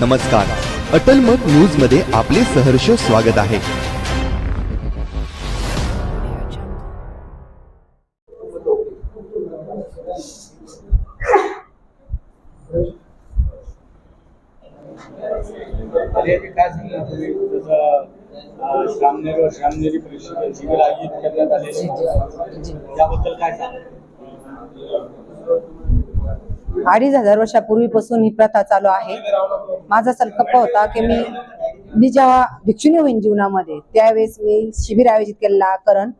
नमस्कार. अटल मत न्यूजमध्ये आपले सहर्ष स्वागत आहे. काय तुम्ही जसं व श्रामनेरी शिबिर आयोजित करण्यात आले त्याबद्दल काय सांगा अडीच हजार वर्षापूर्वीपासून ही प्रथा चालू आहे. माझा संकल्प होता की मी मी जेव्हा भिक्षुणी होईन जीवनामध्ये त्यावेळेस मी शिबिर आयोजित केलेला करण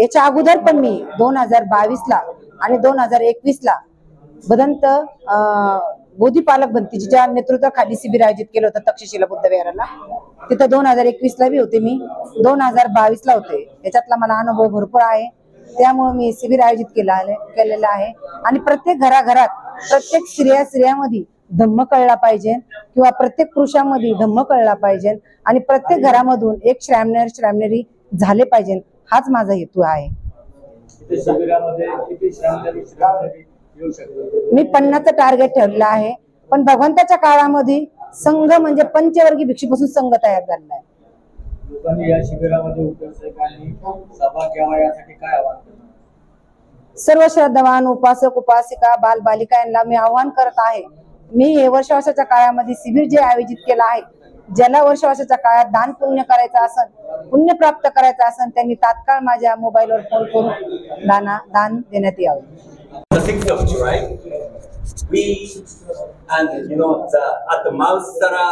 याच्या अगोदर पण मी दोन हजार बावीसला आणि दोन हजार एकवीसला बदंत अं, बोधी पालक नेतृत्वाखाली शिबिर आयोजित केलं होतं तक्षशिला बुद्ध विहाराला. तिथं दोन हजार एकवीसला बी होते मी. दोन हजार बावीसला होते. याच्यातला मला अनुभव भरपूर आहे. त्यामुळे मी शिबिर आयोजित केला आहे केलेलं आहे. आणि प्रत्येक घराघरात प्रत्येक स्त्रिया स्त्रियामध्ये धम्म कळला पाहिजे किंवा प्रत्येक पुरुषामध्ये धम्म कळला पाहिजे आणि प्रत्येक घरामधून एक श्रामनेर श्रामनेरी झाले पाहिजे हाच माझा हेतू आहे. मी पन्नासचं टार्गेट ठरलं आहे. पण भगवंताच्या काळामध्ये संघ म्हणजे पंचवर्गीय भिक्षूपासून संघ तयार झालेला आहे. लोकांनी या शिबिरामध्ये उपस्थितांनी सभा घ्यावा यासाठी काय आवाहन करणार? सर्व श्रद्धावान उपासक उपासिका बाल बालिका यांना मी आव्हान करत आहे. मी हे वर्षवासाच्या काळामध्ये शिबिर जे आयोजित केलं आहे ज्याला वर्षवासाच्या काळात दान पुण्य करायचं असन पुण्य प्राप्त करायचं असन त्यांनी तात्काळ माझ्या मोबाईलवर फोन करून दाना दान देण्यात यावे. The 6th of July, we and you know the at the Mausara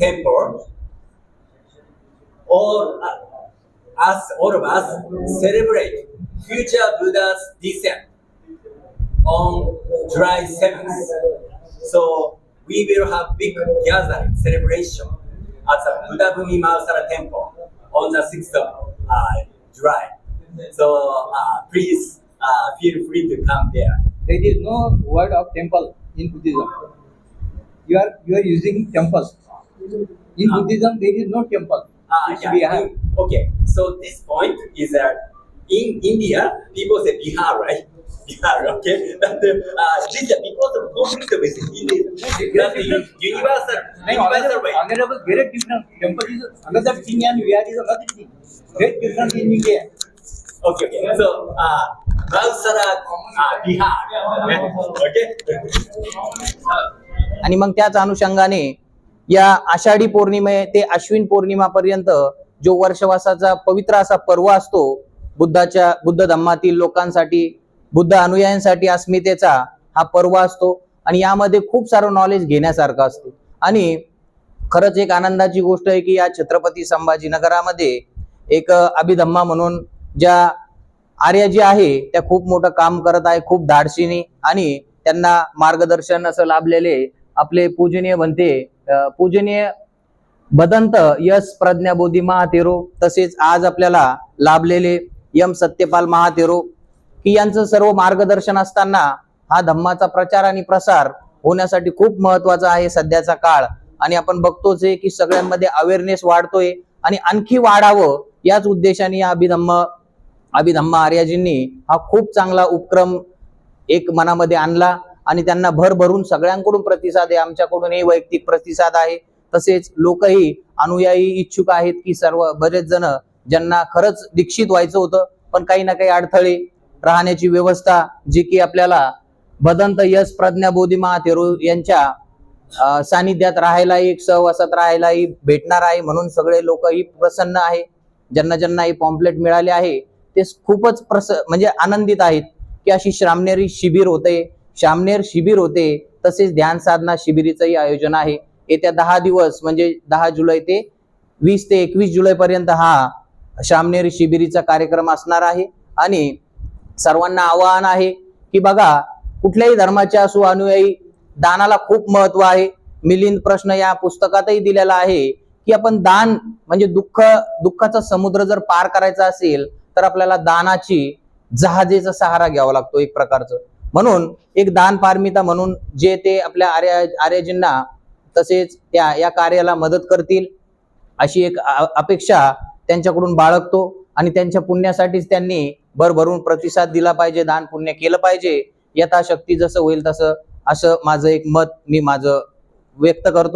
temple, all uh, us all of us celebrate future Buddha's descent on July 7th. So we will have big gathering celebration at the Buddha Bhumi Mausara temple on the 6th of uh, July. So uh, please uh, feel free to come there. there is no word of temple in Buddhism. You are you are using temples. In Ah. Buddhism, there is no temple. Ah, yeah. Bihar. Okay, so this point is that in India, people say Bihar, right? Bihar, okay? But uh, this is because of conflict with India. That's the universal, universal way. honorable, very different. Temple is another thing and we are is another thing. Very different in India. Okay, okay. So, uh, Mausara, uh, Bihar. Okay? आणि मग त्याच अनुषंगाने या आषाढी पौर्णिमे ते अश्विन पौर्णिमापर्यंत जो वर्षवासाचा पवित्र असा पर्व असतो बुद्धाच्या बुद्ध धम्मातील लोकांसाठी बुद्ध अनुयायांसाठी अस्मितेचा हा पर्व असतो. आणि यामध्ये खूप सारं नॉलेज घेण्यासारखं असतं. आणि खरंच एक आनंदाची गोष्ट आहे की या छत्रपती संभाजीनगरामध्ये एक अभिधम्मा म्हणून ज्या आर्या जी आहे त्या खूप मोठं काम करत आहे खूप धाडशीने आणि त्यांना मार्गदर्शन असं लाभलेले आपले पूजनीय म्हणते पूजनीय बदंत यश प्रज्ञा बोधी महातेरो तसेच आज आपल्याला लाभलेले यम सत्यपाल महातेरो की यांचं सर्व मार्गदर्शन असताना हा धम्माचा प्रचार आणि प्रसार होण्यासाठी खूप महत्त्वाचा आहे सध्याचा काळ. आणि आपण बघतोच आहे की सगळ्यांमध्ये अवेअरनेस वाढतोय आणि आणखी वाढावं याच उद्देशाने या अभिधम्म अभिधम्म आर्याजींनी हा खूप चांगला उपक्रम एक मनामध्ये आणला आणि त्यांना भर भरून सगळ्यांकडून प्रतिसाद आहे. आमच्याकडूनही वैयक्तिक प्रतिसाद आहे. तसेच लोकही अनुयायी इच्छुक आहेत की सर्व बरेच जण ज्यांना खरंच दीक्षित व्हायचं होतं पण काही ना काही अडथळे राहण्याची व्यवस्था जी की आपल्याला भदंत यश प्रज्ञा बोधी महाथेरू यांच्या सानिध्यात राहायलाही एक सहवासात राहायलाही भेटणार आहे म्हणून सगळे लोकही प्रसन्न आहे. ज्यांना ज्यांना हे पॉम्पलेट मिळाले आहे ते खूपच प्रस म्हणजे आनंदित आहेत की अशी श्रामनेरी शिबिर होते. श्रामनेर शिबिर होते तसेच ध्यान साधना शिबिरीचंही आयोजन आहे. येत्या दहा दिवस म्हणजे दहा जुलै ते वीस ते एकवीस जुलैपर्यंत हा शामनेर शिबिरीचा कार्यक्रम असणार आहे. आणि सर्वांना आवाहन आहे की बघा कुठल्याही धर्माचे असू अनुयायी दानाला खूप महत्त्व आहे. मिलिंद प्रश्न या पुस्तकातही दिलेला आहे की आपण दान म्हणजे दुःख दुःखाचा समुद्र जर पार करायचा असेल तर आपल्याला दानाची जहाजेचा सहारा घ्यावा लागतो एक प्रकारचं. म्हणून एक दान पारमिता म्हणून जे ते आपल्या आर्या आर्यजींना तसेच त्या या कार्याला मदत करतील अशी एक अपेक्षा त्यांच्याकडून बाळगतो आणि त्यांच्या पुण्यासाठीच त्यांनी भरभरून प्रतिसाद दिला पाहिजे दान पुण्य केलं पाहिजे यथाशक्ती जसं होईल तसं असं माझं एक मत मी माझं व्यक्त करतो.